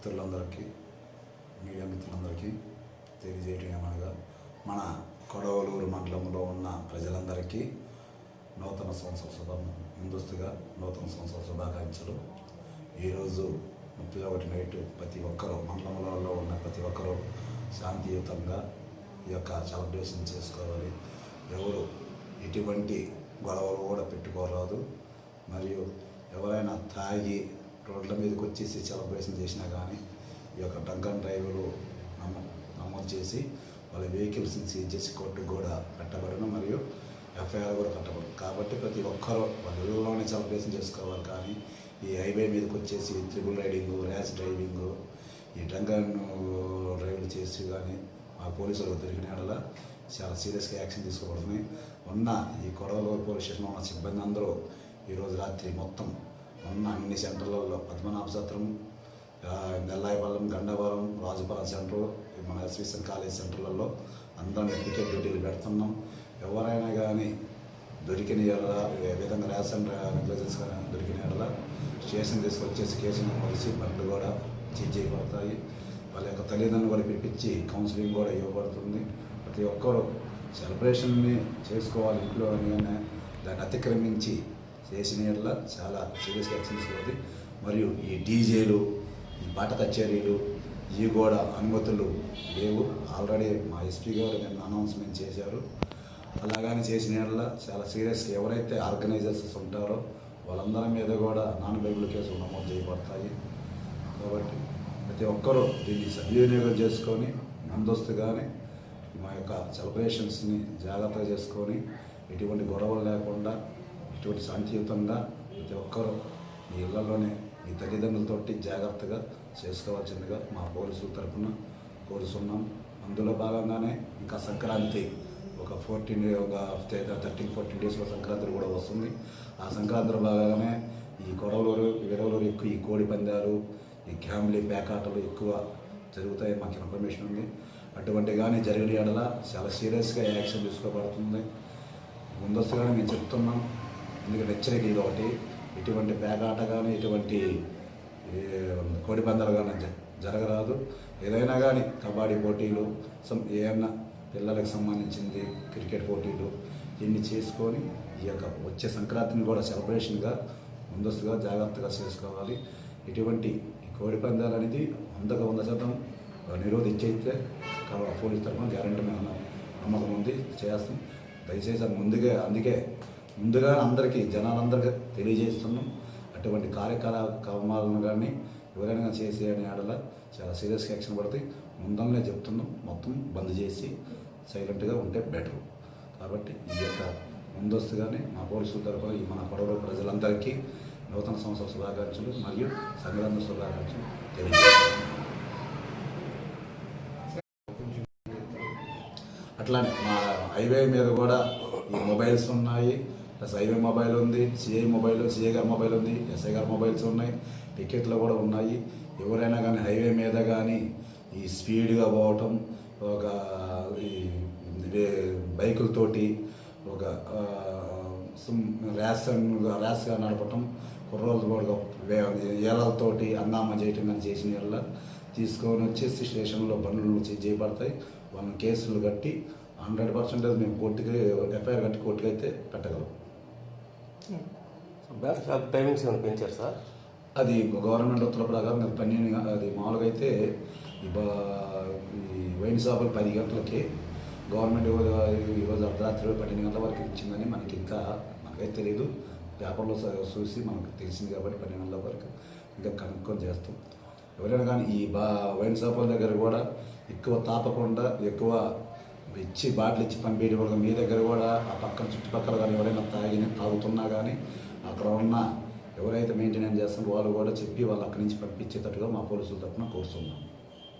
మిత్రులందరికీ మీడియా మిత్రులందరికీ తెలియజేయటం ఏమనగా మన కొడవలూరు మండలంలో ఉన్న ప్రజలందరికీ నూతన సంవత్సర శుభ ముందస్తుగా నూతన సంవత్సర శుభాకాంక్షలు. ఈరోజు ముప్పై ఒకటి నైట్ ప్రతి ఒక్కరూ మండలంలో ఉన్న ప్రతి ఒక్కరూ శాంతియుతంగా ఈ యొక్క సెలబ్రేషన్ చేసుకోవాలి. ఎవరు ఎటువంటి గొడవలు కూడా పెట్టుకోరాదు. మరియు ఎవరైనా తాగి రోడ్ల మీదకి వచ్చేసి సెలబ్రేషన్ చేసినా కానీ ఈ యొక్క డ్రంక్ డ్రైవర్లు నమోదు చేసి వాళ్ళ వెహికల్స్ని సీజ్ చేసి కోర్టు కూడా పెట్టబడను మరియు ఎఫ్ఐఆర్ కూడా కట్టబడదు కాబట్టి ప్రతి ఒక్కరూ వాళ్ళ ఇళ్ళలోనే సెలబ్రేషన్ చేసుకోవాలి కానీ ఈ హైవే మీదకి వచ్చేసి త్రిబుల్ రైడింగ్ ర్యాష్ డ్రైవింగ్ ఈ డ్రంక్ డ్రైవ్లు చేసి కానీ మా పోలీసులు దొరికిన యెడల చాలా సీరియస్గా యాక్షన్ తీసుకోబడుతుంది ఉన్న ఈ కొడవలో పోలీస్ స్టేషన్లో ఉన్న సిబ్బంది అందరూ ఈరోజు రాత్రి మొత్తం ఉన్న అన్ని సెంటర్లలో పద్మనాభ సత్రం ఆ, గండవరం రాజుపురం సెంటర్ మన ఎస్విసన్ కాలేజ్ సెంటర్లలో అందరం టికెట్ డ్యూటీలు పెడుతున్నాం. ఎవరైనా కానీ దొరికిన ఎడల ఏ విధంగా రేషన్ నెగ్లెజెన్స్ కానీ దొరికిన ఎడల స్టేషన్ తీసుకొచ్చేసి కేసు కలిసి బండ్లు కూడా సీజ్ చేయబడతాయి వాళ్ళ యొక్క తల్లిదండ్రులు కూడా పిలిపించి కౌన్సిలింగ్ కూడా ఇవ్వబడుతుంది. ప్రతి ఒక్కరూ సెలబ్రేషన్ని చేసుకోవాలి ఇంట్లో అని దాన్ని అతిక్రమించి చేసిన చాలా సీరియస్గా యాక్షన్ మరియు ఈ డీజేలు ఈ పాట కచేరీలు ఈ కూడా అనుమతులు లేవు. ఆల్రెడీ మా ఎస్పీ గారు నిన్న అనౌన్స్మెంట్ చేశారు. అలాగని చేసిన చాలా సీరియస్ ఎవరైతే ఆర్గనైజర్స్ ఉంటారో వాళ్ళందరి మీద కూడా నాన్ బైబుల్ కేసులు నమోదు చేయబడతాయి. కాబట్టి ప్రతి ఒక్కరూ దీన్ని సద్వినియోగం చేసుకొని ముందస్తుగానే మా యొక్క సెలబ్రేషన్స్ని జాగ్రత్తగా చేసుకొని ఎటువంటి గొడవలు లేకుండా ఇటువంటి శాంతియుతంగా ప్రతి ఒక్కరూ మీ ఇళ్ళలోనే మీ తల్లిదండ్రులతోటి జాగ్రత్తగా చేసుకోవాల్సిందిగా మా పోలీసుల తరఫున కోరుతున్నాం అందులో భాగంగానే ఇంకా సంక్రాంతి ఒక ఫోర్టీన్ ఒక థర్టీన్ ఫోర్టీన్ డేస్లో సంక్రాంతి కూడా వస్తుంది. ఆ సంక్రాంతిలో భాగంగానే ఈ గొడవలు విడవలు ఎక్కువ ఈ కోడి పందాలు ఈ గ్యామ్లీ బ్యాకాటలు ఎక్కువ జరుగుతాయి మాకు ఇన్ఫర్మేషన్ ఉంది. అటువంటి కానీ జరిగిన ఎడల చాలా సీరియస్గా యాక్షన్ తీసుకోబడుతుంది. ముందస్తుగానే మేము చెప్తున్నాం ఎందుకంటే హెచ్చరిక ఇది ఒకటి. ఇటువంటి పేకాట కానీ ఇటువంటి ఏ, కోడి పందాలు కానీ జ- జరగరాదు. ఏదైనా కానీ కబడ్డీ పోటీలు సం ఏమన్నా పిల్లలకు సంబంధించింది క్రికెట్ పోటీలు ఇన్ని చేసుకొని ఈ యొక్క వచ్చే సంక్రాంతిని కూడా సెలబ్రేషన్గా ముందస్తుగా జాగ్రత్తగా చేసుకోవాలి. ఇటువంటి కోడిపందాలు కోడి పందాలు అనేది వందకు వంద శాతం నిరోధించైతే పోలీస్ తరఫున గ్యారంటీ మీద నమ్మకం ఉంది. చేస్తాం. దయచేసి ముందుగా అందుకే ముందుగా అందరికీ జనాలందరికీ తెలియజేస్తున్నాం. అటువంటి కార్యకలాపాలను కానీ ఎవరైనా చేసే అనే ఆడల చాలా సీరియస్గా యాక్షన్ పడితే ముందరనే చెప్తున్నాం మొత్తం బంద్ చేసి సైలెంట్గా ఉంటే బెటర్. కాబట్టి ఈ యొక్క ముందస్తుగానే మా పోలీసుల తరఫున ఈ మన కొడవల ప్రజలందరికీ నూతన సంవత్సర శుభాకాంక్షలు మరియు సంక్రాంతి శుభాకాంక్షలు తెలియజేస్తున్నాం. అట్లానే మా హైవే మీద కూడా ఈ మొబైల్స్ ఉన్నాయి. ప్లస్ హైవే మొబైల్ ఉంది సిఐ మొబైల్ సిఐ గారి మొబైల్ ఉంది ఎస్ఐ గారి మొబైల్స్ ఉన్నాయి. టికెట్లు కూడా ఉన్నాయి. ఎవరైనా కానీ హైవే మీద కానీ ఈ స్పీడ్గా పోవటం ఒక ఈ బైకులతోటి ఒక సుమ్ ర్యాస్ ర్యాస్గా నడపటం కుర్రోళ్ళు కూడా వే- ఏళ్ళతోటి అన్నామ చేయటం కానీ చేసిన వల్ల తీసుకొని వచ్చేసి స్టేషన్లో బండ్లు చేయబడతాయి వాళ్ళని కేసులు కట్టి హండ్రెడ్ పర్సెంటేజ్ మేము కోర్టుకి ఎఫ్ఐఆర్ కట్టి కోర్టుకి అయితే పెట్టగలం. బ్యాక్ షాప్ టైమింగ్స్ ఏమైనా పెంచారు సార్? అది గవర్నమెంట్ ఉత్తర్వుల ప్రకారం అది పన్నెండు అది మామూలుగా అయితే ఈ బా- ఈ వైన్ షాపులు పది గంటలకి గవర్నమెంట్ ఈరోజు అర్ధరాత్రి పన్నెండు గంటల వరకు ఇచ్చిందని మనకి ఇంకా మనకైతే తెలియదు పేపర్లో చూసి మనకు తెలిసింది కాబట్టి పన్నెండు గంటల వరకు ఇంకా కనుక్కొని చేస్తాం. ఎవరైనా కానీ ఈ బా వైన్ షాపుల దగ్గర కూడా ఎక్కువ తాపకుండా ఎక్కువ ఇచ్చి బాటిల్ ఇచ్చి పంపేయడం కూడా మీ దగ్గర కూడా ఆ పక్కన చుట్టుపక్కల కానీ ఎవరైనా తాగిన తాగుతున్నా కానీ అక్కడ ఉన్న ఎవరైతే మెయింటెనెన్స్ చేస్తున్నారో వాళ్ళు కూడా చెప్పి వాళ్ళు అక్కడి నుంచి పంపించేటట్టుగా మా పోలీసుల తరఫున కోరుతున్నాం.